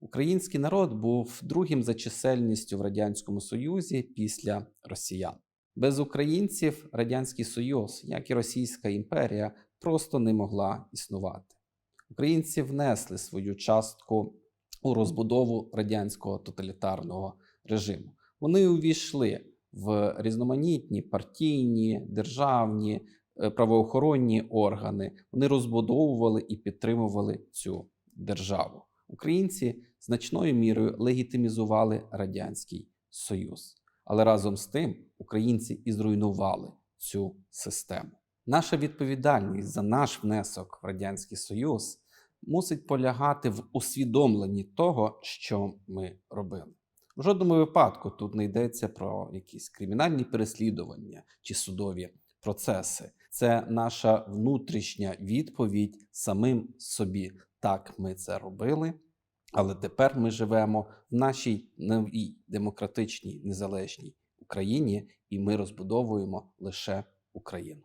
Український народ був другим за чисельністю в Радянському Союзі після росіян. Без українців Радянський Союз, як і Російська імперія, просто не могла існувати. Українці внесли свою частку у розбудову радянського тоталітарного режиму. Вони увійшли в різноманітні партійні, державні, правоохоронні органи. Вони розбудовували і підтримували цю державу. Українці значною мірою легітимізували Радянський Союз. Але разом з тим українці і зруйнували цю систему. Наша відповідальність за наш внесок в Радянський Союз мусить полягати в усвідомленні того, що ми робили. В жодному випадку тут не йдеться про якісь кримінальні переслідування чи судові процеси. Це наша внутрішня відповідь самим собі. Так, ми це робили, але тепер ми живемо в нашій новій демократичній незалежній Україні, і ми розбудовуємо лише Україну.